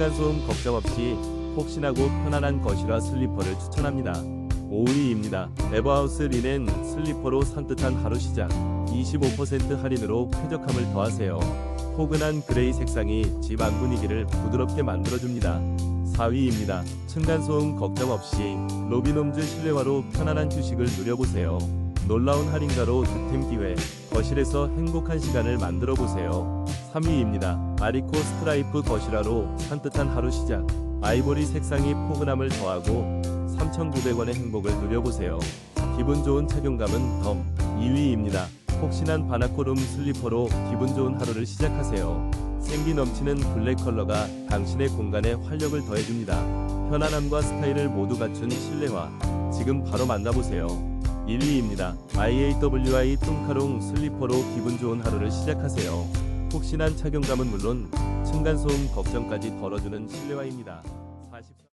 층간소음 걱정 없이 폭신하고 편안한 거실화 슬리퍼를 추천합니다. 5위입니다. 에버하우스 리넨 슬리퍼로 산뜻한 하루 시작 25% 할인으로 쾌적함을 더하세요. 포근한 그레이 색상이 집 안 분위기를 부드럽게 만들어줍니다. 4위입니다. 층간소음 걱정 없이 로비놈즈 실내화로 편안한 휴식을 누려보세요. 놀라운 할인가로 득템 기회, 거실에서 행복한 시간을 만들어 보세요. 3위입니다. 아리코 스트라이프 거실화로 산뜻한 하루 시작. 아이보리 색상이 포근함을 더하고 3,900원의 행복을 누려보세요. 기분 좋은 착용감은 덤 2위입니다. 폭신한 바나코룸 슬리퍼로 기분 좋은 하루를 시작하세요. 생기 넘치는 블랙 컬러가 당신의 공간에 활력을 더해줍니다. 편안함과 스타일을 모두 갖춘 실내화. 지금 바로 만나보세요. 1위입니다. IAWI 뚱카롱 슬리퍼로 기분 좋은 하루를 시작하세요. 폭신한 착용감은 물론 층간소음 걱정까지 덜어주는 실내화입니다. 40...